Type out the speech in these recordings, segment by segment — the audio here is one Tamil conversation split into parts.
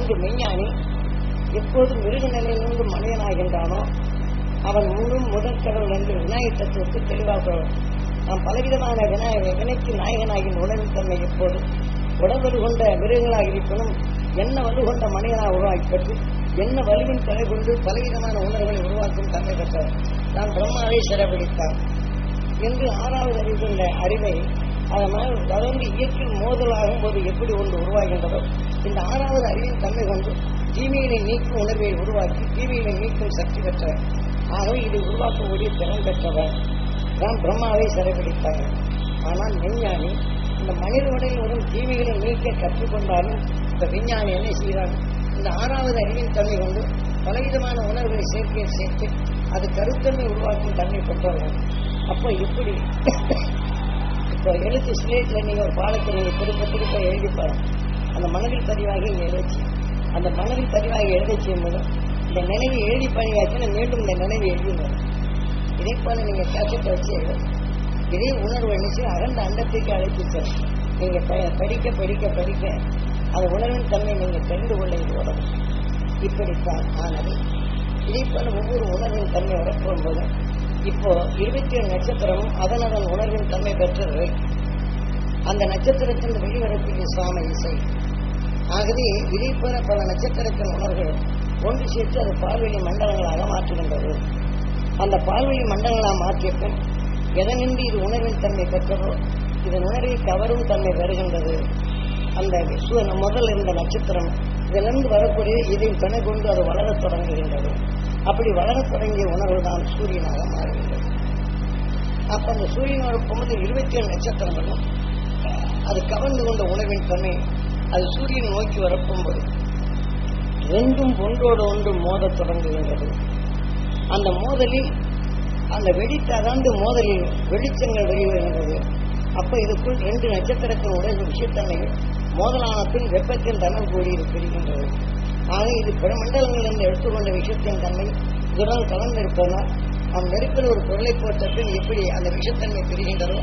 அங்கு மெய்ஞானி எப்போது மிருக நிலையிலிருந்து மனிதனாகின்றானோ அவன் முழும் முதல் கடவுள் என்று விநாயகர் தத்துவத்தை தெளிவாக நாம் பலவிதமான விநாயக வினைக்கு நாயகனாகின் உணவின் தன்மை எப்போது? உடல் கொண்ட மிருகங்களாக இருப்பினும் என்ன வலு கொண்ட மனிதனாக உருவாக்கப்பட்டு என்ன வலுவின் தலை கொண்டு பலவிதமான உணர்வுகளை உருவாக்கும் தன்மை பெற்றவர் நான் பிரம்மாவை சிறப்பிடித்தார் என்று ஆறாவது அறிவுள்ள அறிவை அதனால் தொடர்ந்து இயற்கையில் மோதலாகும் போது எப்படி ஒன்று உருவாகின்றதோ இந்த ஆறாவது அறிவின் தன்மை கொண்டு தீமையினை நீக்கும் உணர்வை உருவாக்கி தீமையினை நீக்கும் சக்தி பெற்றவர் ஆகவே இது உருவாக்கக்கூடிய திறன் பெற்றவர். தான் பிரம்மாவை சிறைபிடித்தார்கள் ஆனால் விஞ்ஞானி இந்த மனித உடலில் வரும் தீமைகளை நீக்க கற்றுக்கொண்டாலும் இந்த விஞ்ஞானி என்ன செய்கிறான்? இந்த ஆறாவது அறிவின் தன்மை கொண்டு பலவிதமான உணர்வுகளை சேர்க்கையை சேர்த்து அது கருத்தன்மை உருவாக்கும் தன்மை பெற்றவர்கள் அப்போ இப்படி இப்போ எழுத்து ஸ்லேட்டில் நீங்கள் ஒரு பாடத்தை நீங்கள் திரும்ப திரும்ப எழுதி பாருங்க. அந்த மனதில் பதிவாகி இங்கே எழுதி அந்த மனதில் பதிவாகி எழுத செய்யும்போது இந்த நினைவை எழுதி பதிவாச்சுன்னா மீண்டும் இந்த நினைவை எழுதினார் இதே போல நீங்க கேசட்டை வச்சு எழுதும் இதே உணர்வு நினைச்சு அகண்ட அண்டத்துக்கு அழைத்து செல்லும். நீங்க ப- படிக்க படிக்க படிக்க அந்த உணர்வின் தன்மை நீங்க தெரிந்து கொள்ள இது உடம்பு இப்படித்தான் ஆனது. இதே போல ஒவ்வொரு உணர்வின் தன்மை வரப்போகும் போது இப்போ இருபத்தி ஏழு நட்சத்திரமும் அதன் அதன் உணர்வின் தன்மை பெற்றது. அந்த நட்சத்திரத்தின் வெளிவரக்கூடிய சாம இசை. ஆகவே இதே போல பல நட்சத்திரத்தின் உணர்வுகள் ஒன்று சேர்த்து அது பால்வெளி மண்டலங்களாக மாற்றுகின்றது அந்த பால்வெளி மண்டலங்களாக மாற்றிய பின் எதனின்றி இது உணர்வின் தன்மை பெற்றதோ இதன் உணர்வை கவரும் தன்மை வருகின்றது அந்த முதல் இருந்த நட்சத்திரம் இதிலிருந்து வரக்கூடிய இதை துணை கொண்டு அது வளரத் தொடங்குகின்றது. அப்படி வளரத் தொடங்கிய உணர்வு தான் சூரியனாக மாறுகிறது அப்ப அந்த சூரியன் வரும்போது இருபத்தி ஏழு நட்சத்திரங்களும் அது கவர்ந்து கொண்ட உணவின் தன்மை அது சூரியன் நோக்கி வரப்போகும்போது ரெண்டும் ஒன்றோடு ஒன்று மோதத் தொடங்குகின்றது. அந்த மோதலில் அந்த வெடித்தகர்ந்து மோதலில் வெளிச்சங்கள் வெளிவருகின்றது. அப்ப இதுக்குள் ரெண்டு நட்சத்திரத்தின் உடைய விஷயத்தன்மைகள் மோதலான பின் வெப்பத்தின் தனம் கூடியிருக்கின்றது ஆக இது பிற மண்டலங்களிலிருந்து எடுத்துக்கொண்ட விஷயத்தின் தன்மை இதனால் கலந்திருப்பதால் நாம் நெருப்பில் ஒரு பொருளை போட்ட எப்படி அந்த விஷத்தன்மை பிரிகின்றதோ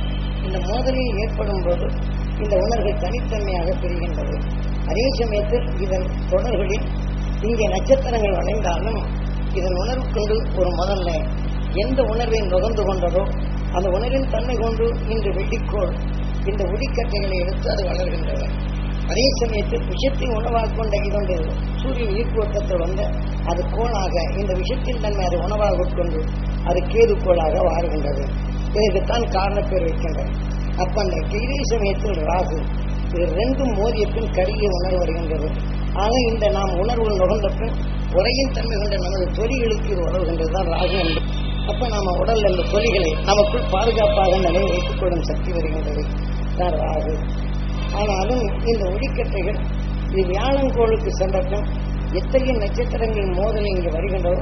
இந்த மோதலில் ஏற்படும் போது இந்த உணர்வு தனித்தன்மையாக பிரிகின்றது. அதே சமயத்தில் இதன் தொடர்களில் இங்கே நட்சத்திரங்கள் வளைந்தாலும் இதன் உணர்வு கொண்டு ஒரு முதல்ல. எந்த உணர்வை நுகர்ந்து கொண்டதோ அந்த உணர்வின் தன்மை கொண்டு இன்று வெள்ளிக்கோள் இந்த உடிக்கட்டைகளை எடுத்து அது வளர்கின்றன. அதே சமயத்தில் விஷத்தை உணவாக கொண்ட இதொன்று சூரியன் ஈர்ப்பு வட்டத்தில் வந்து அது கோளாக இந்த விஷத்தின் தன்மை அது உணவாக உட்கொண்டு அது கேது கோளாக வாழ்கின்றது. இதற்குத்தான் காரணப்பேர் வைக்கின்றது அப்ப அந்த இதே சமயத்தில் ராகு இது ரெண்டும் மோதிய பின் கருகிய உணர்வு வருகின்றது. ஆக இந்த நாம் உணர்வு நுகர்ந்த பின் உரையின் தன்மை கொண்ட நமது தொலிகளுக்கு இது உதவுகின்றது தான் ராகு என்று அப்ப நாம உடல் இந்த தொலிகளை நமக்குள் பாதுகாப்பாக நிலையை வைத்துக் கொள்ளும் சக்தி வருகின்றது. தான் ராகு. ஆனாலும் இந்த ஒடிக்கட்டைகள் இது வியாழங்கோளுக்கு சென்றதும் எத்தகைய நட்சத்திரங்களின் மோதல் இங்கு வருகின்றதோ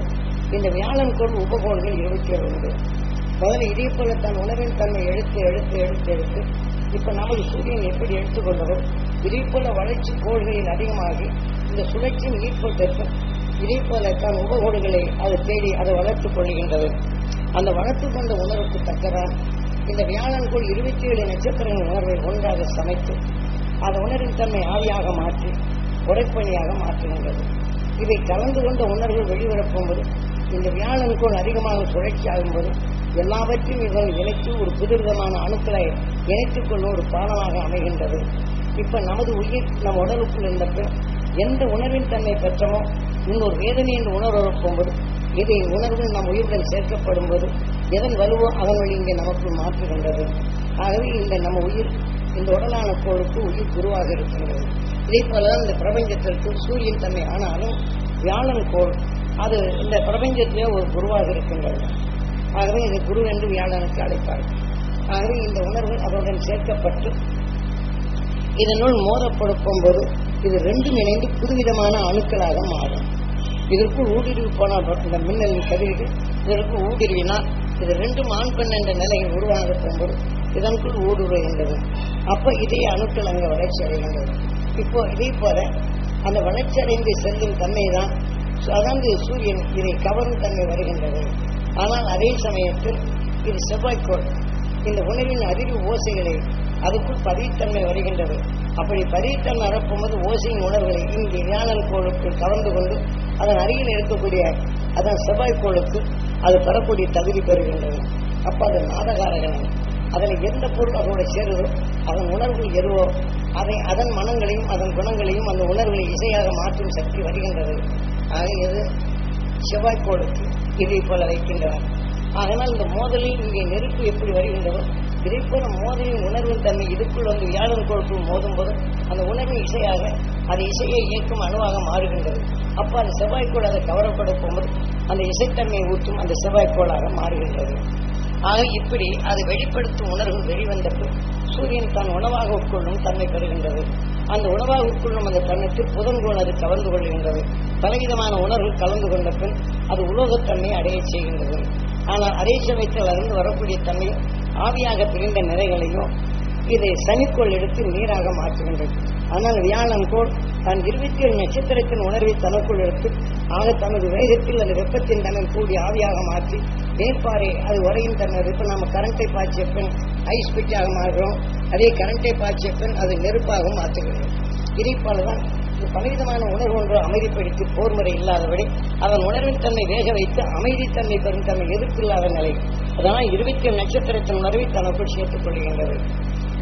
இந்த வியாழன்கோள் உபகோள்கள் இருபத்தி ஏழு உண்டு முதல்ல இதே போல தன் உணவின் தன்மை எழுத்து எடுத்து எழுத்து எழுத்து இப்ப நமது சூரியன் எப்படி எடுத்துக்கொண்டதோ இதே போல வளர்ச்சி கோள்களில் அதிகமாகி இந்த சுழற்சியின் ஈர்ப்பதற்கு இதே போல தன் உபகோடுகளை அது தேடி அதை வளர்த்துக் கொள்கின்றது. அந்த வளர்த்துக் கொண்ட உணர்வுக்கு தக்கதான் இந்த வியாழனுக்குள் இருபத்தி ஏழு நட்சத்திரங்கள் உணர்வை ஒன்றாக சமைத்து அந்த உணர்வின் தன்மை ஆவியாக மாற்றி உடைப்பணியாக மாற்றுகின்றது. இவை கலந்து கொண்ட உணர்வு வெளிவரப்போம்போது இந்த வியாழனுக்குள் அதிகமாக சுழற்சி ஆகும்போது எல்லாவற்றையும் இவர்கள் இணைத்து ஒரு புதுவிதமான அணுக்களை இணைத்துக் கொள்ளும் ஒரு பாலமாக அமைகின்றது. இப்ப நமது உயிர் நம் உடலுக்குள் இருந்த எந்த உணர்வின் தன்மை பெற்றமோ இன்னொரு வேதனை என்று உணர்வு போகும்போது இதை உணர்வு நம் உயிருடன் சேர்க்கப்படும் போது எதன் வலுவோ அதன் வழி இங்கே நமக்குள் மாற்றுகின்றது ஆகவே இந்த நம்ம உயிர் இந்த உடலான கோளுக்கு உயிர் குருவாக இருக்கின்றது. இதே போல இந்த பிரபஞ்சத்திற்கு சூரியன் தன்மை ஆனாலும் வியாழன் கோள் அது இந்த பிரபஞ்சத்திலே ஒரு குருவாக இருக்கின்றது. ஆகவே இது குரு என்று வியாழனுக்கு அழைப்பார்கள் ஆகவே இந்த உணர்வு அதனுடன் சேர்க்கப்பட்டு இதனுள் மோதப்படுக்கும் போது இது ரெண்டும் இணைந்து புதுவிதமான அணுக்களாக மாறும். இதற்குள் ஊடுருவி போனால் இந்த மின்னலின் கதிர்கள் இதற்கு ஊடுருவினால் இது ரெண்டும் ஆண் பெண் என்ற நிலையில் உருவாக போகும்போது இதற்குள் ஊடுருவுகின்றது அப்ப இதே அணுக்கள் அங்கே வளர்ச்சி அடைகின்றது. இப்போ இதே போல அந்த வளர்ச்சி அடைந்து செல்லும் தன்மை தான் அதாவது சூரியன் இதை கவரும் தன்மை வருகின்றது. ஆனால் அதே சமயத்தில் இது செவ்வாய்க்கோள். இந்த உணவின் அறிவு ஓசைகளை அதுக்குள் பதித்தன்மை வருகின்றது. அப்படி பதித்தன்மை அறப்பும்போது ஓசையின் உணர்வுகளை இங்கே வியாழன் கோளுக்கு கோளுக்குள் கலந்து கொண்டு அதன் அருகில் இருக்கக்கூடிய அதன் செவ்வாய்க்கோளுக்கு அது பெறக்கூடிய தகுதி பெறுகின்றது. அப்ப அது நாதகாரகன். அதில் எந்த பொருள் அதோட சேருதோ அதன் உணர்வு எருவோ அதை அதன் மனங்களையும் அதன் குணங்களையும் அந்த உணர்வுகளை இசையாக மாற்றும் சக்தி வருகின்றது. ஆக இது செவ்வாய்க்கோளுக்கு இதை போல வைக்கின்றனர். அதனால் இந்த மோதலில் இங்கே நெருப்பு எப்படி வருகின்றதோ இதை மோதலின் உணர்வின் தன்மை இதுக்குள் வந்து வியாழன் கோளுக்குள் மோதும் போது அந்த உணர்வின் இசையாக அது இசையை இயக்கும் அணுவாக மாறுகின்றது. அப்போ அந்த செவ்வாய்க்கோள் அதை கவரப்பட போகும்போது அந்த இசைத்தன்மையை ஊற்றும் அந்த செவ்வாய்க்கோளாக மாறுகின்றது. ஆக இப்படி அதை வெளிப்படுத்தும் உணர்வு வெளிவந்த சூரியன் தான் உணவாக உட்கொள்ளும் தன்மை பெறுகின்றது. அந்த உணவாக உட்கொள்ளும் அந்த தன்மைக்கு புதன்கோள் அது கலந்து கொள்கின்றது. பலவிதமான உணர்வு கலந்து கொண்ட பின் அது உலோகத்தன்மையை அடைய செய்கின்றது. ஆனால் அதே சமயத்தில் அதிலிருந்து வரக்கூடிய தன்மையும் ஆவியாக பிரிந்த நிறைகளையும் இதை சனிக்கோள் எடுத்து நீராக மாற்றுகின்றது. ஆனால் வியாழன் கோள் தான் இருபத்தி ஏழு நட்சத்திரத்தின் உணர்வை தனக்குள் எடுத்து ஆக தனது வேகத்தில் அந்த வெப்பத்தின் தன்னை கூடி ஆவியாக மாற்றி மேற்பாறை அது உரையும் தன்னர் இப்ப நம்ம கரண்டை பாய்ச்சிய பின் ஐஸ் பிட்டாக மாறுகிறோம். அதே கரண்டை பாய்ச்சிய பின் அது நெருப்பாக மாற்றுகிறது. இதைப்போல தான் பலவிதமான உணர்வு ஒன்று அமைதிப்படுத்தி போர் முறை இல்லாதபடி அதன் உணர்வின் தன்மை வேக வைத்து அமைதித்தன்மை பெறும் தன்மை எதிர்ப்பில்லாத நிலை. அதனால் இருபத்தி ஏழு நட்சத்திரத்தின் உணர்வை தனக்குள் சேர்த்துக் கொள்கின்றது.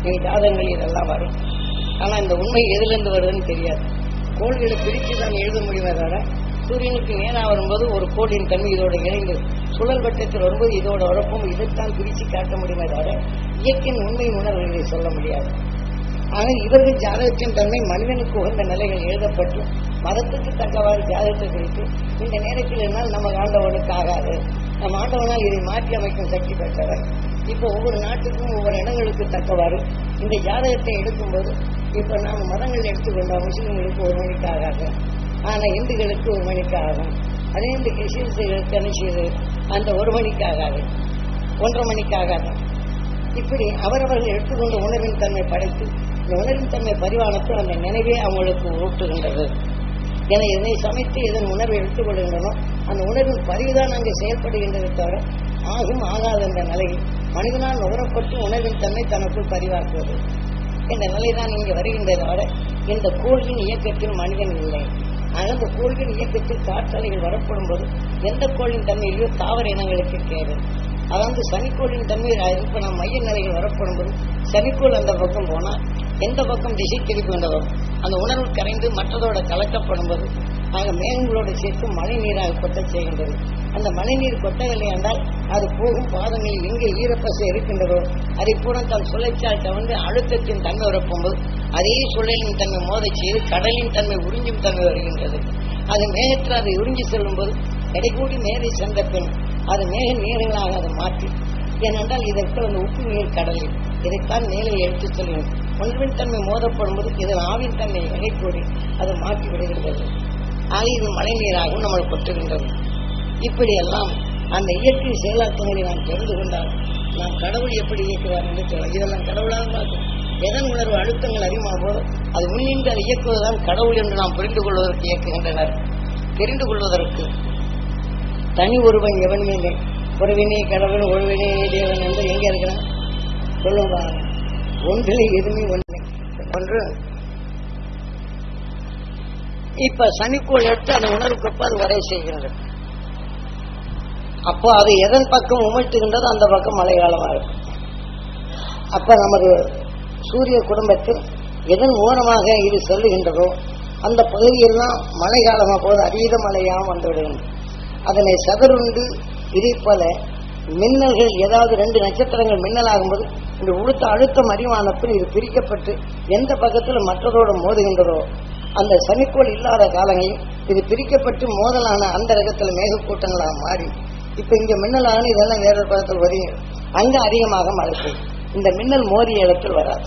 நீ ஜாதகங்கள் இதெல்லாம் வரும். ஆனால் இந்த உண்மை எதிலிருந்து வருதுன்னு தெரியாது. கோள்களை பிரித்து தான் எழுத முடியுமே தவிர சூரியனுக்கு நேராக வரும்போது ஒரு கோளின் தன்மை இதோட இணைந்து சுழல் வட்டத்தில் வரும்போது இதோட உழப்பும் இதைத்தான் பிரித்து காட்ட முடியுமே தவிர இயற்கையின் உண்மை உணர்வுகளை சொல்ல முடியாது. ஆனால் இவர்கள் ஜாதகத்தின் தன்மை மனிதனுக்கு உகந்த நிலைகள் எழுதப்பட்டு மதத்துக்கு தக்கவாறு ஜாதகத்தை குறித்து இந்த நேரத்தில் என்னால் நம்ம ஆண்டவனுக்கு ஆகாது. நம் ஆண்டவனால் இதை மாற்றி அமைக்கும் சக்தி பெற்றவர். இப்போ ஒவ்வொரு நாட்டுக்கும் ஒவ்வொரு இடங்களுக்கு தக்கவாறு இந்த ஜாதகத்தை எடுக்கும்போது இப்போ நாம் மதங்கள் எடுத்துக்கொண்டால் முஸ்லீம்களுக்கு ஒரு மணிக்கு ஆகாது. ஆனால் இந்துக்களுக்கு ஒரு மணிக்கு ஆகும். அதே இந்த கிறிஸ்டியன்ஸுகளுக்கு என்ன அந்த ஒரு மணிக்கு ஆகாது. ஒன்றரை மணிக்கு ஆகாது. இப்படி அவரவர்கள் எடுத்துக்கொண்ட உணர்வின் தன்மை படைத்து இந்த உணர்வின் தன்மை பரிவானத்தில் அந்த நினைவே அவங்களுக்கு ஊட்டுகின்றது. என எதை சமைத்து இதன் உணர்வை எடுத்துக்கொள்கின்றனோ அந்த உணர்வின் பதிவுதான் அங்கே செயல்படுகின்றது தவிர ஆகும் ஆகாத என்ற நிலையில் மனிதனால் நுகரப்பட்டு உணர்வின் தன்மை தனக்குள் பதிவாக்குவது இந்த நிலைதான் இங்கே வருகின்றதை தவிர இந்த கோள்களின் இயக்கத்தில் மனிதன் இல்லை. ஆக இந்த கோள்களின் இயக்கத்தில் காற்றலைகள் வரப்படும் போது எந்த கோளின் தன்மையிலோ தாவர இனங்களுக்கு கேடு. அதாவது சனிக்கோளின் தன்மை இப்ப நம்ம மைய நிலைகள் வரப்படும் போது சனிக்கோள் அந்த பக்கம் போனா எந்த பக்கம் திசை திருப்பி அந்த உணர்வு கரைந்து மற்றதோட கலக்கப்படும் போது ஆக மேகங்களோடு சேர்த்து மழை நீராக கொட்ட செய்கின்றது. அந்த மழை நீர் கொட்டவில்லை என்றால் அது போகும் பாதங்களில் எங்கே ஈரப்பசை இருக்கின்றதோ அதை பூரா தன் சுழற்சியால் தவிர்த்து அழுத்தத்தின் தன்மை வரப்போகும்போது அதே சுழலின் தன்மை மோதச் செய்து கடலின் தன்மை உறிஞ்சும் தன்மை வருகின்றது. அது மேகத்தில் அதை உறிஞ்சி செல்லும் போது எடைகூடி மேலே சென்ற பின் அது மேக நீர்களாக அதை மாற்றி ஏனென்றால் இதற்கு அந்த உப்பு நீர் கடலில். இதைத்தான் மேலே எடுத்துச் செல்லும் ஒன்றின் தன்மை மோதப்படும் போது இதன் ஆவின் தன்மை எடைக்கூடி அதை மாற்றி விடுகின்றது. ஆக இது மழை நீராகவும் நம்மளை கொட்டுகின்றது. இப்படியெல்லாம் அந்த இயற்கை செயலாக்கங்களை நாம் தெரிந்து கொண்டால் நாம் கடவுள் எப்படி இயக்குவார் என்று சொல்லலாம் இதெல்லாம் கடவுளாக பார்க்கும் எதன் உணர்வு அழுத்தங்கள் அதிகமாக போது அது முன்னின்று அதை இயக்குவதுதான் கடவுள் என்று நாம் புரிந்து கொள்வதற்கு இயக்குகின்றனர். தெரிந்து கொள்வதற்கு தனி ஒருவன் எவன் மேலே? ஒருவினே கடவுள் ஒருவினே தேவன் என்று எங்கே இருக்கிறான்? சொல்லுங்க. ஒன்றிலே எதுவுமே ஒன்று ஒன்று. இப்ப சனிக்குள் எடுத்து அந்த உணர்வுக்கு அது வரை செய்கின்றது அப்போ அது எதன் பக்கம் உமிழ்த்துகின்றதோ அந்த பக்கம் மழை இருக்கும் அப்ப நமது சூரிய குடும்பத்தில் எதன் மூலமாக இது செல்லுகின்றதோ அந்த பகுதியெல்லாம் மழை காலமாக போது அதீத மழையாக வந்துவிடுகின்றது அதனை சதறுண்டு இதை போல மின்னல்கள் ஏதாவது ரெண்டு நட்சத்திரங்கள் மின்னல் ஆகும்போது இந்த உளுத்த அழுத்தம் அறிவான பின் இது பிரிக்கப்பட்டு எந்த பக்கத்தில் மற்றதோடு மோதுகின்றதோ அந்த சனிக்கோள் இல்லாத காலங்களில் இது பிரிக்கப்பட்டு மோதலான அந்த ரகத்தில் மேகக்கூட்டங்களாக மாறி இப்ப இங்க மின்னலான இதெல்லாம் வேறொரு பக்கத்தில் வருகிறது அங்க அதிகமாக மழை பெய்யும். இந்த மின்னல் மோதிய இடத்தில் வராது.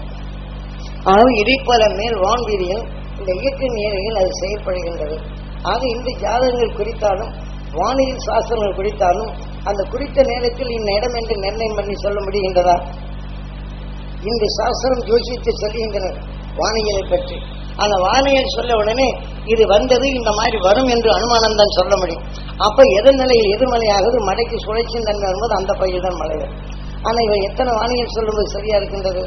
ஆகவே இதை போல மேல் வான்வீதியில் இந்த இயற்கை நேரையில் அது செயல்படுகின்றது. ஆக இந்த ஜாதகங்கள் குறித்தாலும் வானியல் சாஸ்திரங்கள் குறித்தாலும் அந்த குறித்த நேரத்தில் இந்த இடம் என்று நிர்ணயம் பண்ணி சொல்ல முடிகின்றதா? இந்த சாஸ்திரம் ஜோசித்து சொல்லுகின்றனர் வானியலை பற்றி. அந்த வானியல் சொல்ல உடனே இது வந்தது இந்த மாதிரி வரும் என்று அனுமானம் தான் சொல்ல முடியும். அப்ப எதன் நிலையில் எதிர்மலையாகுது மழைக்கு சுழற்சி தன்மை வரும்போது அந்த பகுதியில் தான் மழை வரும். ஆனா இவன் எத்தனை வானியல் சொல்லும்போது சரியா இருக்கின்றது?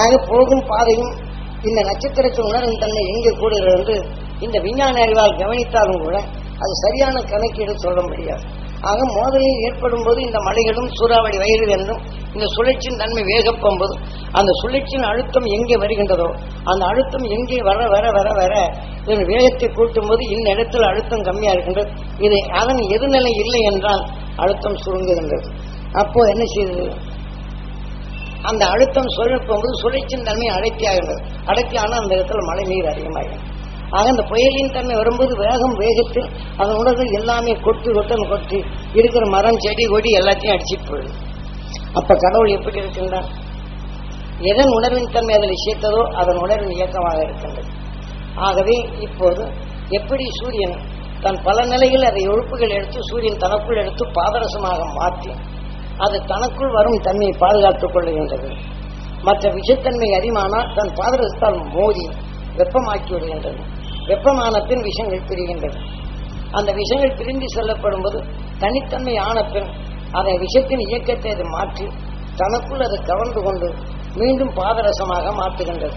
ஆக போகும் பாதையும் இந்த நட்சத்திரத்தின் உணரும் தன்மை எங்கே கூடுகிறது என்று இந்த விஞ்ஞான அறிவால் கவனித்தாலும் கூட அது சரியான கணக்கீடு சொல்ல முடியாது. ஆக மோதலில் ஏற்படும் போது இந்த மலைகளும் சூறாவளி வயிறு என்றும் இந்த சுழற்சியின் தன்மை வேகப்போம்போது அந்த சுழற்சியின் அழுத்தம் எங்கே வருகின்றதோ அந்த அழுத்தம் எங்கே வர வர வர வர இதன் வேகத்தை கூட்டும் போது இந்த அழுத்தம் கம்மியா இருக்கின்றது. இது அதன் எதிர்நிலை இல்லை என்றால் அழுத்தம் சுருங்குகின்றது. அப்போ என்ன செய்தது? அந்த அழுத்தம் சுழற்போது சுழற்சியின் தன்மை அடர்த்தியாகின்றது அடர்த்தியான அந்த இடத்துல மழை நீர் அதிகமாகிறது ஆக அந்த புயலின் தன்மை வரும்போது வேகம் வேகத்தில் அதன் உணர்வு எல்லாமே கொட்டு கொட்டன்னு கொட்டி இருக்கிற மரம் செடி கொடி எல்லாத்தையும் அடிச்சிட்டு போயிடுது அப்ப கடவுள் எப்படி இருக்கின்றார்? எதன் உணர்வின் தன்மை அதில் சேர்த்ததோ அதன் உணர்வின் இயக்கமாக இருக்கின்றது. ஆகவே இப்போது எப்படி சூரியன் தன் பல நிலையில் அதை ஒழுப்புகள் எடுத்து சூரியன் தனக்குள் எடுத்து பாதரசமாக மாற்றி அது தனக்குள் வரும் தன்மையை பாதுகாத்துக் கொள்ளுகின்றது. மற்ற விஷத்தன்மை அறிமானால் தன் பாதரசத்தால் மோதி வெப்பமாக்கி விடுகின்றது. வெப்பமான பின் விஷங்கள் பிரிகின்றது. அந்த விஷங்கள் பிரிந்து செல்லப்படும் போது தனித்தன்மை ஆன பின் அதை விஷத்தின் இயக்கத்தை அது மாற்றி தனக்குள் அதை கவர்ந்து கொண்டு மீண்டும் பாதரசமாக மாற்றுகின்றது.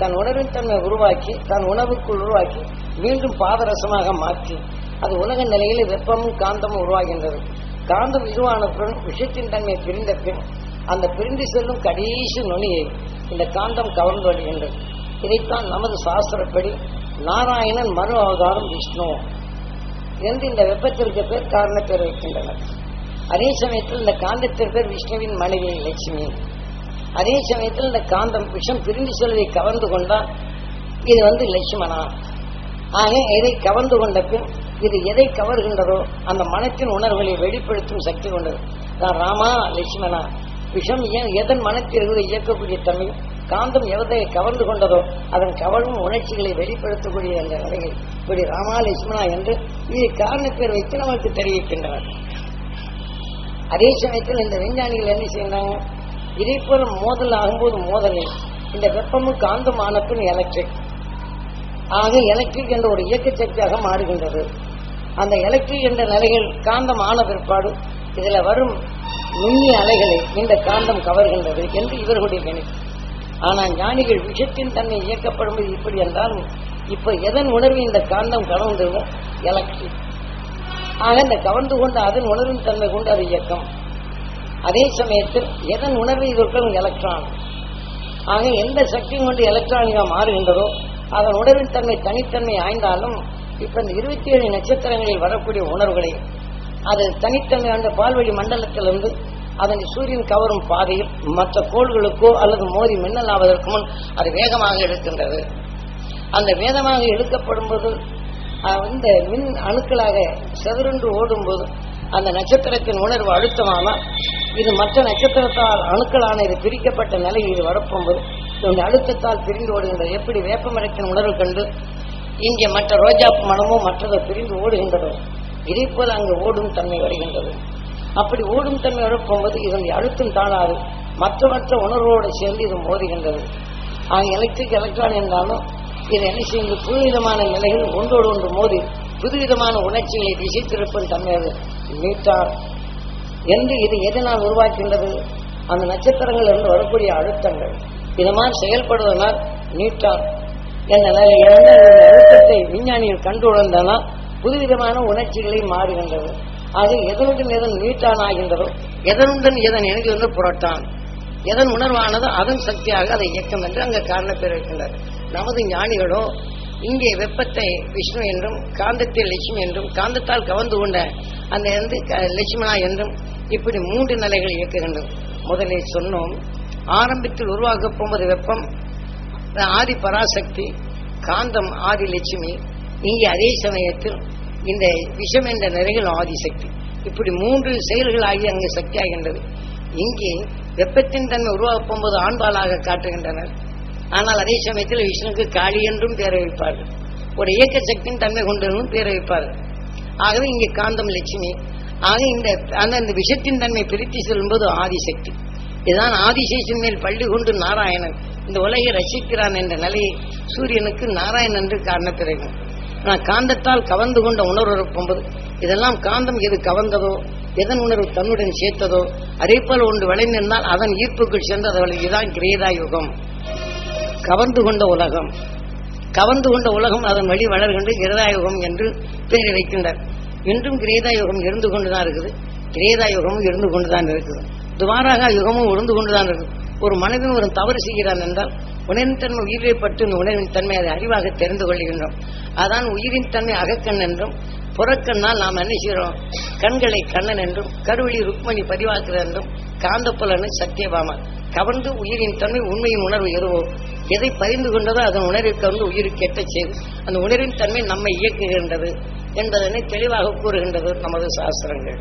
தன் உணவின் தன்மை உருவாக்கி தன் உணவுக்குள் உருவாக்கி மீண்டும் பாதரசமாக மாற்றி அது உலக நிலையில் வெப்பமும் காந்தமும் உருவாகின்றது. காந்தம் இதுவான பின் விஷத்தின் தன்மை பிரிந்த பின் அந்த பிரிந்து செல்லும் கடைசி நுனியை இந்த காந்தம் கவர்ந்து வருகின்றது. இதைத்தான் நமது சாஸ்திரப்படி நாராயணன் மறு அவதாரம் விஷ்ணு என்று இந்த வெப்பத்திற்கு பேர் காரண பேர் வைக்கின்றனர். அதே சமயத்தில் இந்த காந்தத்திற்கு பேர் விஷ்ணுவின் மனைவி லட்சுமி. அதே சமயத்தில் இந்த காந்தம் விஷம் பிரிந்து செல்வதை கவர்ந்து கொண்டால் இது வந்து லட்சுமணா ஆக எதை கவர்ந்து கொண்ட பின் இது எதை கவர்கின்றதோ அந்த மனத்தின் உணர்வுகளை வெளிப்படுத்தும் சக்தி கொண்டது. நான் ராமா லட்சுமணா விஷம் ஏன் எதன் மனத்திற்கு இயக்கக்கூடிய தன்மை காந்தம் எவத்தை கவர்ந்து கொண்டதோ அதன் கவரும் உணர்ச்சிகளை வெளிப்படுத்தக்கூடிய அந்த நிலையில் இப்படி ராமா லட்சுமணா என்று இது காரண வைத்து நமக்கு தெரிவிக்கின்றனர். அதே சமயத்தில் இந்த விஞ்ஞானிகள் என்ன செய்யறாங்க இதே போல மோதல் ஆகும்போது மோதலில் இந்த வெப்பமும் காந்தம் ஆன பின் எலக்ட்ரிக் ஆக எலக்ட்ரிக் என்ற ஒரு இயக்க சக்தியாக மாறுகின்றது. அந்த எலக்ட்ரிக் என்ற நிலைகள் காந்தம் ஆன பிற்பாடு இதுல வரும் நுண்ணிய அலைகளை இந்த காந்தம் கவர்கின்றது என்று இவர்களுடைய கணிப்பு ஆனா ஞானிகள் விஷத்தில் தன்மை இயக்கப்படுவது இப்படி என்றால் இப்ப எதன் உணர்வு இந்த காந்தம் கவர்ந்ததோ எலக்ட்ரிக் ஆக இந்த கவர்ந்து கொண்டு அதன் உணர்வின் தன்மை கொண்டு அது இயக்கம். அதே சமயத்தில் எதன் உணர்வு இதற்கும் எலக்ட்ரான்? ஆக எந்த சக்தியும் கொண்டு எலக்ட்ரானிகா மாறுகின்றதோ அதன் உணர்வின் தன்மை தனித்தன்மை ஆய்ந்தாலும் இப்ப இந்த இருபத்தி ஏழு நட்சத்திரங்களில் வரக்கூடிய உணர்வுகளை அது தனித்தன்மை அந்த பால்வழி மண்டலத்திலிருந்து அதன் சூரியன் கவரும் பாதையில் மற்ற கோள்களுக்கோ அல்லது மோதி மின்னல் ஆவதற்கு முன் அது வேகமாக எடுக்கின்றது. அந்த வேகமாக எடுக்கப்படும் போது இந்த மின் அணுக்களாக செதறுண்டு ஓடும்போது அந்த நட்சத்திரத்தின் உணர்வு அழுத்தமானால் இது மற்ற நட்சத்திரத்தால் அணுக்களான இது பிரிக்கப்பட்ட நிலையில் இது வரப்போகும்போது இந்த அழுத்தத்தால் பிரிந்து ஓடுகின்றது எப்படி வேப்பமரத்தின் உணர்வு கண்டு இங்கே மற்ற ரோஜா மனமோ மற்றதை பிரிந்து ஓடுகின்றதோ இதே போல அங்கு ஓடும் தன்மை வருகின்றது. அப்படி ஓடும் தன்மை வரப்போகும்போது இதன் அழுத்தம் தானாது. மற்ற மற்ற உணர்வோடு சேர்ந்து இது மோதுகின்றது. ஆக எலக்ட்ரிக் எலக்ட்ரான் என்றாலும் இது என்ன செய்து புதுவிதமான நிலைகள் ஒன்றோடு ஒன்று மோதி புதுவிதமான உணர்ச்சிகளை திசை திருப்பும் தன்மை அது. நீட்டார் என்று இது எதனால் உருவாக்கின்றது? அந்த நட்சத்திரங்கள் இருந்து வரக்கூடிய அழுத்தங்கள். இது செயல்படுவதனால் நீட்டார் என்ற அழுத்தத்தை விஞ்ஞானிகள் கண்டு உணர்ந்தனால் புதுவிதமான உணர்ச்சிகளை மாறுகின்றது. அது எதனுடன் எதன் மீட்டான் ஆகின்றதோ எதனுடன் எதன் இணைந்து புரட்டான். எதன் உணர்வானதோ அதன் சக்தியாக அதை இயக்கம் என்று அங்கு காரண பேர் இருக்கின்றார் நமது ஞானிகளோ இங்கே வெப்பத்தை விஷ்ணு என்றும் காந்தத்தை லட்சுமி என்றும் காந்தத்தால் கவர்ந்து கொண்ட அந்த வந்து லட்சுமணா என்றும் இப்படி மூன்று நிலைகள் இயக்குகின்றது முதலில் சொன்னோம். ஆரம்பத்தில் உருவாக்கப் போவது வெப்பம் ஆதி பராசக்தி காந்தம் ஆதி லட்சுமி. இங்கே அதே சமயத்தில் இந்த விஷம் என்ற நிறைகள் ஆதிசக்தி இப்படி மூன்று செயல்கள் ஆகி அங்கு சக்தி ஆகின்றது இங்கே வெப்பத்தின் தன்மை உருவாகப் போகும்போது ஆண்பாலாக காட்டுகின்றனர். ஆனால் அதே சமயத்தில் விஷ்ணுக்கு காளி என்றும் பேரை வைப்பார்கள். ஒரு இயக்க சக்தியின் தன்மை கொண்டதும் பேர வைப்பார்கள். ஆகவே இங்கே காந்தம் லட்சுமி. ஆக இந்த அந்த இந்த விஷத்தின் தன்மை பிரித்து செல்லும்போது ஆதிசக்தி இதுதான் ஆதிசேஷன் மேல் பள்ளி கொண்டு நாராயணன் இந்த உலகை ரசிக்கிறான் என்ற நிலையை சூரியனுக்கு நாராயணன் என்று காரணப்பிறகு ஆனால் காந்தத்தால் கவர்ந்து கொண்ட உணர்வு இருப்போது இதெல்லாம் காந்தம் எது கவர்ந்ததோ எதன் உணர்வு தன்னுடன் சேர்த்ததோ அதே போல ஒன்று விளைந்திருந்தால் அதன் ஈர்ப்புக்குள் சென்று அதை இதுதான் கிரேதா யுகம் கவர்ந்து கொண்ட உலகம். கவர்ந்து கொண்ட உலகம் அதன் வழி வளர்கின்ற கிரேதாயுகம் என்று பெயர் வைக்கின்றார். இன்றும் கிரேதாயுகம் இருந்து கொண்டுதான் இருக்குது. கிரேதாயுகமும் இருந்து கொண்டுதான் இருக்குது. துவாராக யுகமும் இருந்து கொண்டுதான் இருக்குது. ஒரு மனிதன் ஒரு தவறு செய்கிறான் என்றால் உணரின் தன்மை உயிரை பட்டு இந்த உணர்வின் தன்மை அதை அறிவாக தெரிந்து கொள்கின்றோம். அதான் உயிரின் தன்மை அகக்கண் என்றும் புறக்கண்ணால் நாம் என்ன செய்கிறோம்? கண்களை கண்ணன் என்றும் கருவழி ருக்மணி பதிவாக்குறது என்றும் காந்தப்புலனு சத்தியபாமா. கவர்ந்து உயிரின் தன்மை உண்மையின் உணர்வு எதுவோ எதை பறிந்து கொண்டதோ அதன் உணர்வை கவர்ந்து உயிருக்கு எட்ட செய்து அந்த உணர்வின் தன்மை நம்மை இயக்குகின்றது என்பதனை தெளிவாக கூறுகின்றது நமது சாஸ்திரங்கள்.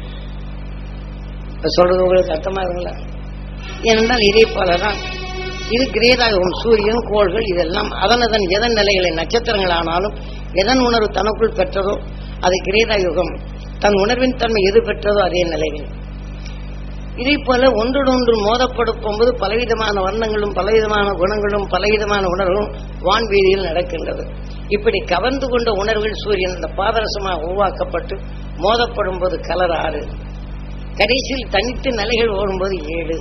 இப்ப சொல்றது உங்களுக்கு அர்த்தமா இருக்குங்களா? ஏனென்றால் இதே போலதான் இது கிரேதாகவும் சூரியன் கோள்கள் இதெல்லாம் அதன் அதன் எதன் நிலைகளை நட்சத்திரங்கள் ஆனாலும் எதன் உணர்வு தனக்குள் பெற்றதோ அது கிரேதா யுகம். தன் உணர்வின் தன்மை எது பெற்றதோ அதே நிலைகள் இதே போல ஒன்றோடொன்று மோதப்படுத்தும் போது பலவிதமான வர்ணங்களும் பலவிதமான குணங்களும் பலவிதமான உணர்வும் வான்வீதியில் நடக்கின்றது. இப்படி கவர்ந்து கொண்ட உணர்வுகள் சூரியன் இந்த பாதரசமாக உருவாக்கப்பட்டு மோதப்படும் போது கலர் ஆறு கடைசியில் தனித்து நிலைகள் ஓடும்போது ஏழு.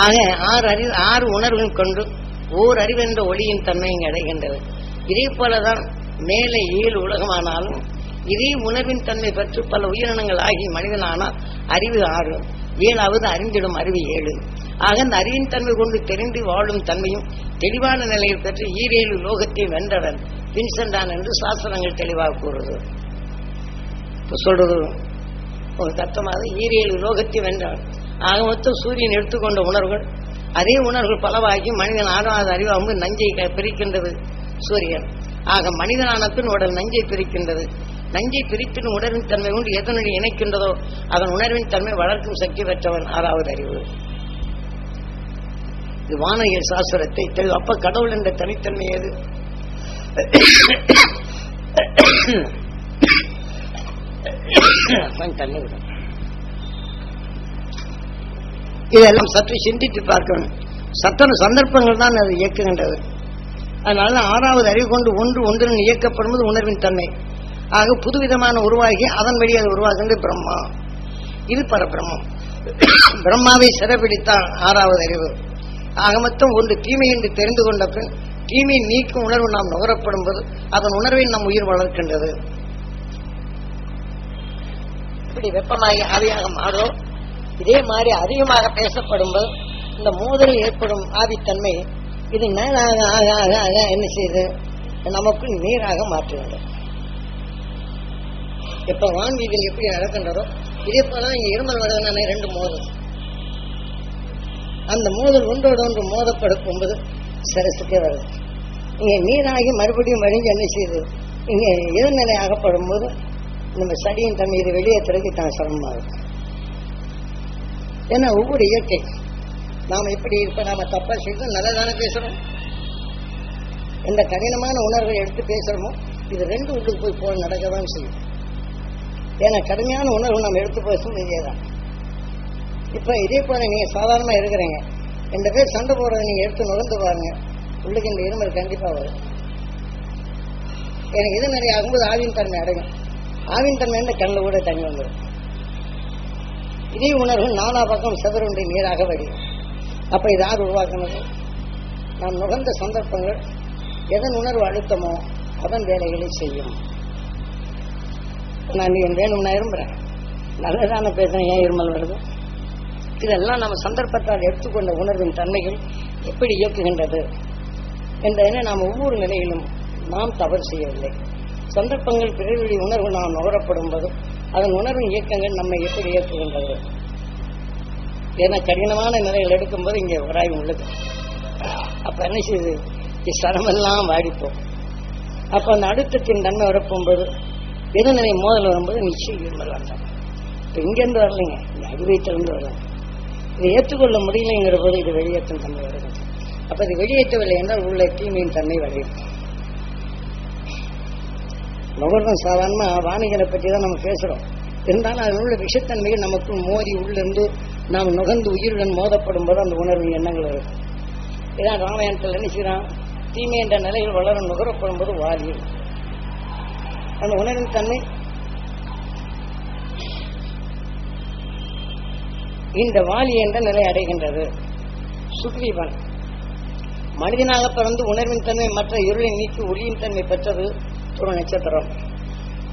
ஆக ஆறு அறிவு ஆறு உணர்வும் கொண்டு ஓர் அறிவென்ற ஒளியின் தன்மை இங்கு அடைகின்றது இதே போலதான் மேலே ஏழு உலகமானாலும் இதே உணர்வின் தன்மை பெற்று பல உயிரினங்கள் ஆகி மனிதனானால் அறிவு ஆறு ஏழாவது அறிந்திடும் அறிவு ஏழு. ஆக அந்த அறிவின் தன்மை கொண்டு தெரிந்து வாழும் தன்மையும் தெளிவான நிலையில் பெற்று ஈரேழு லோகத்தை வென்றவன் பின்சென்றான் என்று சாஸ்திரங்கள் தெளிவாக கூறுது. சொல்றது ஒரு தத்துவமாக ஈரேழு லோகத்தை வென்றவன் ஆக மொத்தம் சூரியன் எடுத்துக்கொண்ட உணர்வுகள் அதே உணர்வுகள் பலவாகி மனிதன் ஆறாவது அறிவாக நஞ்சை க- பிரிக்கின்றது. சூரியன். ஆக மனிதனான பின் உடல் நஞ்சை பிரிக்கின்றது. நஞ்சை பிரித்தின் உணர்வின் தன்மை கொண்டு எதனுடைய இணைக்கின்றதோ அதன் உணர்வின் தன்மை வளர்க்கும் சக்தி பெற்றவன் ஆறாவது அறிவு. இது வானவியல் சாஸ்திரத்தை அப்ப கடவுள் என்ற தனித்தன்மை எது? கொஞ்சம் தண்ணி இதெல்லாம் சற்று சிந்தித்து பார்க்கணும். சத்தன சந்தர்ப்பங்கள் தான் அது இயக்குகின்றது. அதனால ஆறாவது அறிவு கொண்டு ஒன்று ஒன்றுடன் இயக்கப்படும்போது உணர்வின் தன்மை. ஆக புதுவிதமான உருவாகி அதன் வழி அது உருவாகின்ற பிரம்மா. இது பரபிரம்மம். பிரம்மாவை சிறப்பிடித்தான் ஆறாவது அறிவு. ஆக மொத்தம் ஒன்று தீமை என்று தெரிந்து கொண்ட பின் தீமையை நீக்கும் உணர்வு நாம் நுகரப்படும் போது அதன் உணர்வை நம் உயிர் வளர்க்கின்றது. இப்படி வெப்பமாகி ஆவியாக மாறும். இதே மாதிரி அதிகமாக பேசப்படும்போது இந்த மோதல் ஏற்படும் ஆவித்தன்மை இது ஆக ஆக ஆக என்ன செய்யுது? நமக்கு நீராக மாற்றுகிறது இப்ப வான்வீதியில் எப்படி நடக்கின்றதோ இதே போல இங்க இருமல் வருதுன்னு ரெண்டு மோதல். அந்த மோதல் ஒன்றோடு ஒன்று மோதப்படுத்தும் போது சரசுக்கே வருது. இங்க நீராகி மறுபடியும் வழிஞ்சு என்ன செய்யுது? இங்க எதிர்நிலை ஆகப்படும் போது நம்ம சடியின் தன்மை இது வெளியேற்றுறதுக்கு தான் சிரமமாகுது ஏன்னா ஒவ்வொரு இயற்கை. நாம் எப்படி இருப்ப நாம தப்பா செய்து நல்லதானே பேசுறோம்? எந்த கடினமான உணர்வை எடுத்து பேசுறோமோ இது ரெண்டு உள்ளுக்கு போய் போக நடக்கதான் செய்யும். ஏன்னா கடுமையான உணர்வு நம்ம எடுத்து பேசும் இதேதான். இப்ப இதே போல நீங்க சாதாரணமா இருக்கிறீங்க. ரெண்டு பேர் சண்டை போடுறதை நீங்க எடுத்து நுழைந்து பாருங்க. உள்ளுக்கு இந்த இருமல் கண்டிப்பா வரும். எனக்கு இது நிறைய ஆகும்போது ஆவின் தன்மை அடையும் ஆவின் தன்மை கண்ணில் கூட தண்ணி வந்துடும் இதே உணர்வு நாலா பக்கம் செதறுண்டி நீராக வடியும் அப்ப இது யார் உருவாக்குனது? நாம் நுகர்ந்த சந்தர்ப்பங்கள் எதன் உணர்வு அழுத்தமோ அதன் வேலைகளை செய்யும். நான் என் வேணும் நான் விரும்புறேன் நல்லதான பேசுறேன் ஏன் இருமல் வருது? இதெல்லாம் நம்ம சந்தர்ப்பத்தால் எடுத்துக்கொண்ட உணர்வின் தன்மைகள் எப்படி இயக்குகின்றது என்பதனை நாம் ஒவ்வொரு நிலையிலும் நாம் தவறு செய்யவில்லை. சந்தர்ப்பங்கள் பிறருடைய உணர்வு நாம் நுகரப்படும் போது அதன் உணர்வின் இயக்கங்கள் நம்மை எப்படி இயக்குகின்றது ஏன்னா கடினமான நிலைகள் எடுக்கும்போது இங்கே உராய்வு உள்ளது. அப்ப என்ன செய்யுது இந்த சரமெல்லாம் வாடிப்போம். அப்ப அந்த அழுத்தத்தின் தன்மை வரப்போகும்போது எதிர்நிலை மோதல் வரும்போது நிச்சயம் இருமல் வந்தோம் இப்ப இங்கிருந்து வரலைங்க. இந்த அறிவியத்திலிருந்து வரலாம். இதை ஏற்றுக்கொள்ள முடியலைங்கிற போது இது வெளியேற்றும் தன்மை வருது அப்ப இது வெளியேற்றவில்லை என்றால் உள்ள தீமையின் தன்மை வரையும் நுகர்வம் சாதாரணமா வாணிகளை பற்றி தான் நம்ம பேசுறோம். இருந்தாலும் அதில் உள்ள விஷத்தன்மையில் நமக்கும் மோதி உள்ளிருந்து நாம் நுகர்ந்து உயிருடன் மோதப்படும் போது அந்த உணர்வு எண்ணங்கள் இருக்கும் இதான் ராமாயணத்தில் என்ன செய்யறான்? தீமை என்ற நிலையில் வளர நுகரப்படும் போது வாலி. அந்த உணர்வின் தன்மை? இந்த வாலி என்ற நிலை அடைகின்றது. சுக்ரீவன். மனிதனாக பிறந்து உணர்வின் தன்மை மற்ற இருளை நீக்கி ஒளியின் தன்மை பெற்றது. ஒரு நட்சத்திரம்.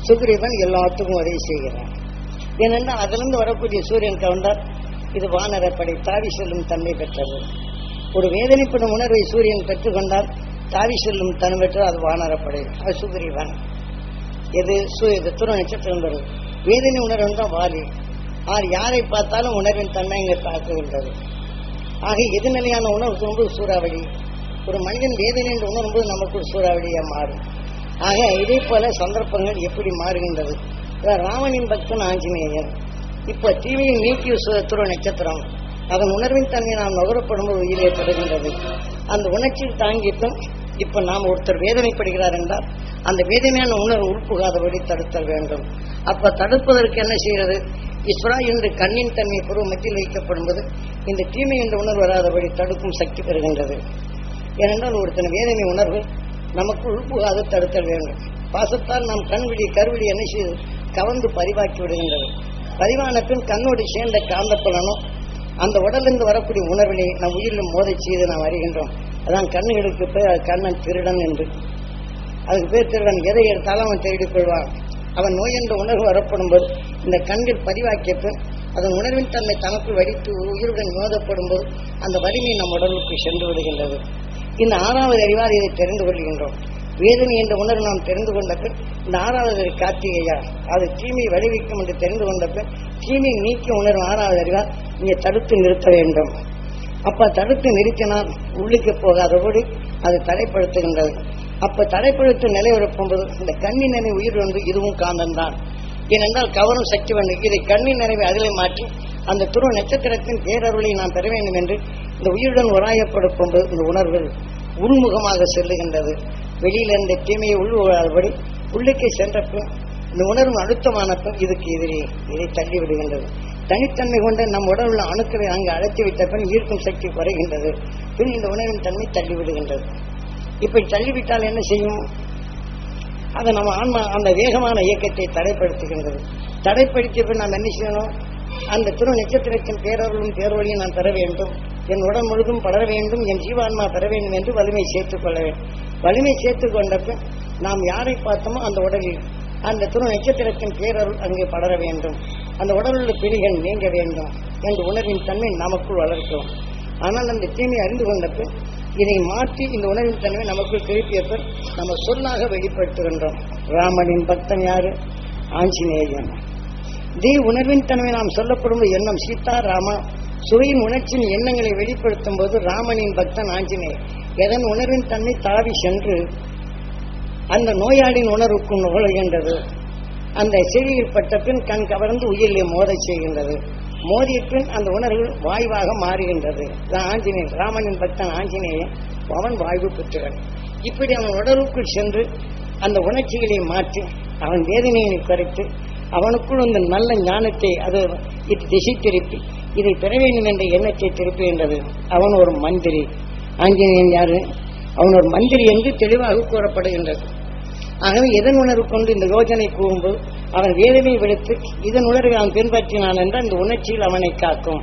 சுக்ரீவன் எல்லாத்துக்கும் உதவி செய்கிறான் ஏனென்றால் அதிலிருந்து வரக்கூடிய சூரியன் கவுண்டர் இது வானரப்படை தாவி செல்லும் தன்மை பெற்றது. ஒரு வேதனைப்படும் உணர்வை சூரியன் பெற்றுக்கொண்டால் தாவி செல்லும் தன்மை பெற்றது அது வானரப்படை அது சுக்ரீவன். எது? சு- நட்சத்திரம் வருது வேதனை உணர்வு தான் வாலி. ஆர் யாரை பார்த்தாலும் உணர்வின் தன்மை இங்கே தாக்குகின்றது ஆக எதிர்நிலையான உணர்வு ரொம்ப சூறாவளி. ஒரு மனிதன் வேதனை என்று உணரும்போது நமக்கு ஒரு சூறாவளியாக மாறும். ஆக இதே போல சந்தர்ப்பங்கள் எப்படி மாறுகின்றது? இதான் ராமனின் பக்தன் ஆஞ்சநேயன் இப்ப தீமையை நீக்கிய சு- துருவ நட்சத்திரம் அதன் உணர்வின் தன்மை நாம் நுகரப்படும்போது உயிரை பெறுகின்றது. அந்த உணர்ச்சியில் தாங்கிட்டும் இப்ப நாம் ஒருத்தர் வேதனைப்படுகிறார் என்றால் அந்த வேதனையான உணர்வு உட்புகாதபடி தடுத்தல் வேண்டும். அப்ப தடுப்பதற்கு என்ன செய்கிறது? இஸ்வரா என்று கண்ணின் தன்மை புருவ மத்தியில் வைக்கப்படும்போது இந்த தீமை என்ற உணர்வு வராதபடி தடுக்கும் சக்தி பெறுகின்றது. ஏனென்றால் ஒருத்தன் வேதனை உணர்வு நமக்கு உள்புகாத தடுத்தல் வேண்டும் பாசத்தால் நாம் கண்விழி கருவிழி என்ன செய்து கவர்ந்து பதிவாக்கி விடுகின்றது. பதிவான பின் கண்ணோடு சேர்ந்த காந்த புலனும் அந்த உடலிருந்து வரக்கூடிய உணர்வினை நம் உயிரிலும் மோதை செய்து நாம் அறிகின்றோம். அதான் கண்ணுகளுக்கு பேர் கண்ணன் திருடன் என்று. அதுக்கு பேர் திருடன். எதை எடுத்தாலும் அவன் தேடிக் கொள்வான். அவன் நோய் என்ற உணர்வு வரப்படும் போது இந்த கண்கள் பதிவாக்கிய பின் அதன் உணர்வின் தன்மை தனக்குள் வடித்து உயிருடன் மோதப்படும் போது அந்த வலிமை நம் உடலுக்கு சென்று விடுகின்றது. இந்த ஆறாவது அறிவால் இதை தெரிந்து கொள்கின்றோம். வேதனை என்ற உணர்வு நாம் தெரிந்து கொண்ட பின் இந்த ஆறாவது அறிவு கார்த்திகையா அது தீமை விளைவிக்கும் என்று தெரிந்து கொண்ட பின் தீமை நீக்கி உணர்வு ஆறாவது அறிவால் இங்கே தடுத்து நிறுத்த வேண்டும். அப்ப தடுத்து நிறுத்தினால் உள்ளுக்கு போகாதபடி அது தடைப்படுத்துகின்றது. அப்ப தடைப்படுத்த நிலை போது இந்த கண்ணின் நினைவு உயிர் வந்து இதுவும் காந்தன் தான். ஏனென்றால் கவரும் சக்தி வந்து இதை கண்ணின் நினைவை அதிலே மாற்றி அந்த துருவ நட்சத்திரத்தின் பேரருளை நான் பெற வேண்டும் என்று இந்த உயிருடன் உராயப்படும் போது இந்த உணர்வுகள் உள்முகமாக செல்லுகின்றது. வெளியில இருந்த தீமையை உள்வாழ்படி உள்ளுக்கே சென்ற பின் இந்த உணர்வு அழுத்தமான பின் இதுக்கு எதிரே இதை தள்ளிவிடுகின்றது. தனித்தன்மை கொண்ட நம் உடல் உள்ள அணுக்களை அங்கு அழைத்து விட்ட பின் ஈர்க்கும் சக்தி குறைகின்றது. பின் இந்த உணர்வின் தன்மை தள்ளிவிடுகின்றது. இப்படி தள்ளிவிட்டால் என்ன செய்யும்? அதை நம்ம ஆன்மா அந்த வேகமான இயக்கத்தை தடைப்படுத்துகின்றது. தடைப்படுத்திய பின் நாம் என்ன செய்யணும்? அந்த திரு நட்சத்திரத்தின் பேரருளும் பேரொழியை நான் பெற வேண்டும். என் உடல் முழுதும் படர வேண்டும். என் ஜீவான்மா பெற வேண்டும் என்று வலிமை சேர்த்துக் கொள்ள வேண்டும். வலிமை சேர்த்துக் கொண்ட நாம் யாரை பார்த்தோமோ அந்த உடலில். அந்த திரு நட்சத்திரத்தின் பேரருள் அங்கே படர வேண்டும். அந்த உடலுள்ள பிரிகள் நீங்க வேண்டும் என்ற உணர்வின் தன்மை நமக்குள் வளர்க்கும் ஆனால் அந்த தீமை அறிந்து கொண்டப்பு இதை மாற்றி இந்த உணர்வின் தன்மை நமக்குள் திருப்பிய நம்ம சொல்லாக வெளிப்படுத்துகின்றோம். ராமனின் பக்தன் யாரு? ஆஞ்சநேயன். இதே உணர்வின் தன்மை நாம் சொல்லப்படும் எண்ணம் சீதா ராமா. சுவையின் உணர்ச்சியின் எண்ணங்களை வெளிப்படுத்தும் போது ராமனின் பக்தன் ஆஞ்சநேயர். எதன் உணர்வின் தன்மை தாவி சென்று அந்த நோயாளின் உணர்வுக்கும் நுகழ்கின்றது. அந்த செவியில் பட்ட பின் கண் கவர்ந்து உயிரிலே மோத செய்கின்றது. மோதிய பின் அந்த உணர்வு வாய்வாக மாறுகின்றது. ஆஞ்சநேயன் ராமனின் பக்தன் ஆஞ்சநேயன் அவன் வாய்வு பெற்றவன். இப்படி அவன் உடலுக்குள் சென்று அந்த உணர்ச்சிகளை மாற்றி அவன் வேதனையை குறைத்து அவனுக்குள் அந்த நல்ல ஞானத்தை அது இது திசை திருப்பி. இதை பெற வேண்டும் என்ற எண்ணத்தை திருப்புகின்றது அவன் ஒரு மந்திரி. ஆஞ்சநேயன் யாரு? அவன் ஒரு மந்திரி என்று தெளிவாக கூறப்படுகின்றது. ஆகவே எதன் உணர்வு கொண்டு இந்த யோஜனை கூறும்போது அவன் வேதனை விடுத்து இதன் உணர்வை அவன் பின்பற்றினான் என்றால் அந்த உணர்ச்சியில் அவனை காக்கும்.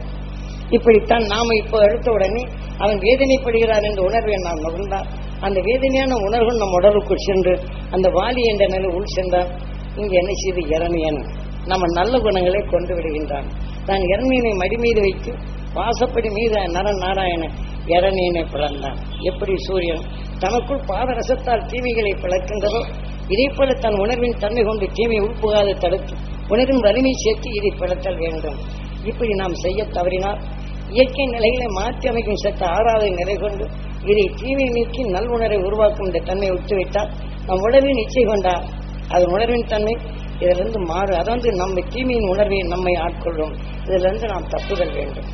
இப்படித்தான் நாம இப்போ எடுத்த உடனே அவன் வேதனைப்படுகிறான் என்ற உணர்வை நாம் நுகர்ந்தால் அந்த வேதனையான உணர்வு நம் உடலுக்குள் சென்று அந்த வாலி என்ற நிலை உள் சென்றால் இங்கு என்ன செய்து இரணியன் நம்ம நல்ல குணங்களை கொண்டு விடுகின்றான். தான் இரணியனை மடி மீது வைத்து வாசப்படி மீது நரன் நாராயணன் இரணியனை பிளந்தான் எப்படி சூரியன்? தனக்குள் பாதரசத்தால் தீமைகளை பிளக்கின்றதோ இதே போல தன் உணர்வின் தன்மை கொண்டு தீமை உட்புகாத தடுத்து உணர்வின் வலிமை சேர்த்து இதை பிளத்தல் வேண்டும். இப்படி நாம் செய்ய தவறினால் இயற்கை நிலைகளை மாற்றி அமைக்கும் சட்ட ஆறாவது நிலை கொண்டு இதை தீமை நீக்கி நல்வுணரை உருவாக்கும் இந்த தன்மை விட்டுவிட்டால் நம் உடலில் நிச்சயம் கொண்டால் அதன் உணர்வின் தன்மை. இதிலிருந்து மாறு அதாவது நம்ம தீமையின் உணர்வை நம்மை ஆட்கொள்ளும். இதிலிருந்து நாம் தப்புதல் வேண்டும்.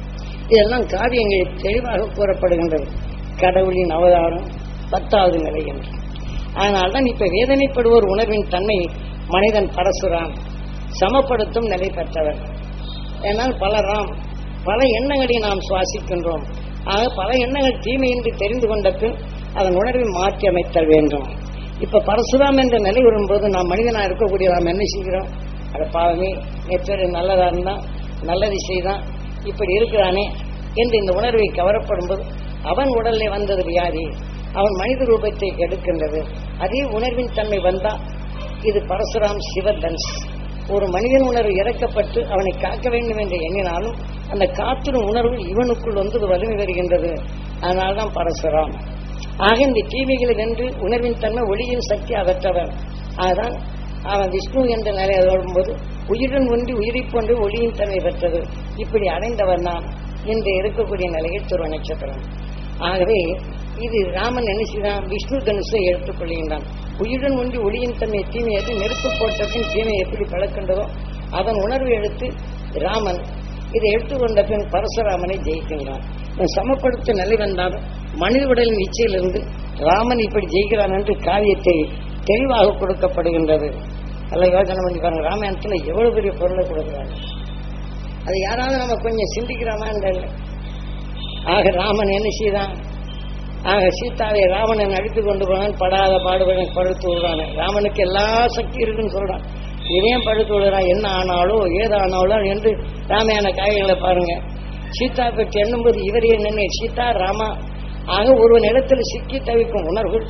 இதெல்லாம் காவியங்களில் தெளிவாக கூறப்படுகின்றது. கடவுளின் அவதாரம் பத்தாவது நிலை என்று. அதனால்தான் இப்ப வேதனைப்படுவோர் உணர்வின் தன்மை மனிதன் பரசுராம் சமப்படுத்தும் நிலை பெற்றவர். ஏனால் பலராம் பல எண்ணங்களை நாம் சுவாசிக்கின்றோம். ஆக பல எண்ணங்கள் தீமை என்று தெரிந்து கொண்ட பின் அதன் உணர்வை மாற்றி அமைத்தல் வேண்டும். இப்ப பரசுராம் என்ற நிலை வரும்போது நான் மனிதனா இருக்கக்கூடிய நாம் என்ன செய்கிறோம்? அட பாவமே நேற்று நல்லதா இருந்தா நல்லது செய்தான் இப்படி இருக்கிறானே என்று இந்த உணர்வை கவரப்படும் போது அவன் உடலே வந்தது வியாதி அவன் மனித ரூபத்தை எடுக்கின்றது அதே உணர்வின் தன்மை வந்தா இது பரசுராம் சிவதன்ஸ் ஒரு மனிதன் உணர்வு இறக்கப்பட்டு அவனை காக்க வேண்டும் என்று எண்ணினாலும் அந்த காத்திரும் உணர்வு இவனுக்குள் வந்து வலிமை வருகின்றது அதனால்தான் பரசுராம். ஆக இந்த தீமைகளை வென்று உணர்வின் தன்மை ஒளியின் சக்தி அகற்றவன் அதுதான் அவன் விஷ்ணு என்ற நிலையை வரும்போது உயிருடன் ஒன்றி உயிரை போன்று ஒளியின் தன்மை பெற்றது. இப்படி அடைந்தவன் தான் இன்று இருக்கக்கூடிய நிலையில் துருவ நட்சத்திரம் ஆகவே இது ராமன் நினைச்சுதான் விஷ்ணு தனுஷை எடுத்துக் கொள்கின்றான். உயிருடன் ஒன்றி ஒளியின் தன்மை தீமையது நெருப்பு போட்ட தீமை எப்படி பழக்கின்றதோ அதன் உணர்வு எடுத்து ராமன் இதை எடுத்துக்கொண்ட பின் பரசுராமனை ஜெயிக்கின்றான் சமப்படுத்த நிலை வந்தாலும் மனித உடலின் இச்சையிலிருந்து ராமன் இப்படி ஜெயிக்கிறான் என்று காவியத்தை தெளிவாக கொடுக்கப்படுகின்றது. அல்ல யோசனை பண்ணி பாருங்க. ராமாயணத்துல எவ்வளவு பெரிய பொருளை கொடுக்குறாங்க அது யாராவது நம்ம கொஞ்சம் சிந்திக்கிறோமா இல்லை. ஆக ராமன் என்ன செய்தான்? ஆக சீதாவை ராவணன் அடித்து கொண்டு போனான். படாத பாடுபடன் படுத்து விடுறான். ராமனுக்கு எல்லா சக்தி இருக்குன்னு சொல்றான். இவன் படுத்து என்ன ஆனாலோ ஏதானாலோ என்று ராமாயண காய்களை பாருங்க. சீதா பற்றி எண்ணும்போது இவர் என்ன சீதா ராமா ஆக ஒருவன் இடத்துல சிக்கி தவிக்கும் உணர்வுகள்.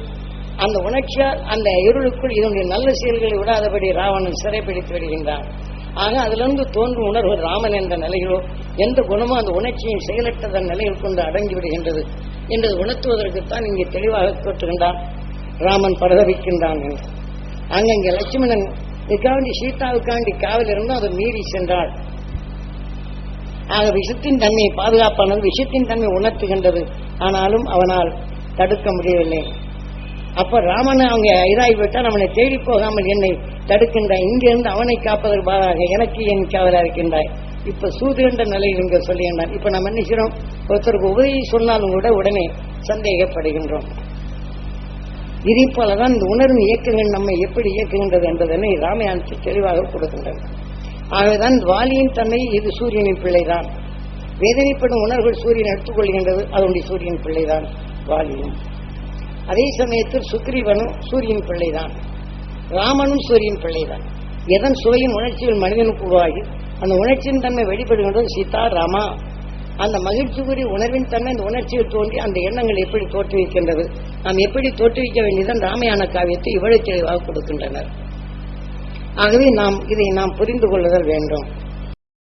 அந்த உணர்ச்சியால் அந்த இருளுக்குள் இதனுடைய நல்ல செயல்களை விடாதபடி ராவணன் சிறைப்பிடித்து விடுகின்றான். ஆக அதிலிருந்து தோன்றும் உணர்வு ராமன் என்ற நிலையிலோ எந்த குணமோ அந்த உணர்ச்சியின் செயலற்றதன் நிலையில் கொண்டு அடங்கி விடுகின்றது என்று உணர்த்துவதற்குத்தான் இங்கே தெளிவாக கூட்டுகின்றான் ராமன் பரதவிக்கின்றான் என்று. அங்கங்கே லட்சுமணன் இதுக்காண்டி சீதாவுக்காண்டி காவல் இருந்தும் அதை மீறி சென்றாள். ஆக விஷத்தின் தன்மையை பாதுகாப்பானது விஷத்தின் தன்மை உணர்த்துகின்றது. ஆனாலும் அவனால் தடுக்க முடியவில்லை. அப்ப ராமன் அவங்க இதாகிவிட்டால் அவனை தேடி போகாமல் என்னை தடுக்கின்றாய். இங்கிருந்து அவனை காப்பதற்கு பாதாக எனக்கு என் காவலாக இருக்கின்றாய். இப்ப சூதுகின்ற நிலையில் இங்க சொல்லுகின்றான் இப்ப நம்ம என்ன செய்யறோம் ஒருத்தருக்கு உதவி சொன்னாலும் கூட உடனே சந்தேகப்படுகின்றோம். இதே போலதான் இந்த உணர்வு இயக்கங்கள் நம்மை எப்படி இயக்குகின்றது என்பதனை ராமாயணத்தில் தெளிவாக கொடுக்கின்றன ஆகவேதான் வாலியின் தன்மை இது சூரியனின் பிள்ளைதான். வேதனைப்படும் உணர்வுகள் சூரியன் எடுத்துக்கொள்கின்றது அதனுடைய சூரியன் பிள்ளைதான் வாலியும் அதே சமயத்தில் சுக்ரீவனும் சூரியன் பிள்ளைதான். ராமனும் சூரியன் பிள்ளைதான். எதன் சுவையும் உணர்ச்சிகள் மனிதனுக்கு உருவாகி அந்த உணர்ச்சியின் தன்மை வெளிப்படுகின்றது சீதா ராமா அந்த மகிழ்ச்சிக்குரிய உணர்வின் தன்மை அந்த உணர்ச்சியில் தோன்றி அந்த எண்ணங்கள் எப்படி தோற்றுவிக்கின்றது? நாம் எப்படி தோற்றுவிக்க வேண்டியதன் ராமயான காவியத்தை இவ்வளவு தெளிவாக கொடுக்கின்றனர். ஆகவே நாம் இதை நாம் புரிந்து கொள்ளுதல் வேண்டும்.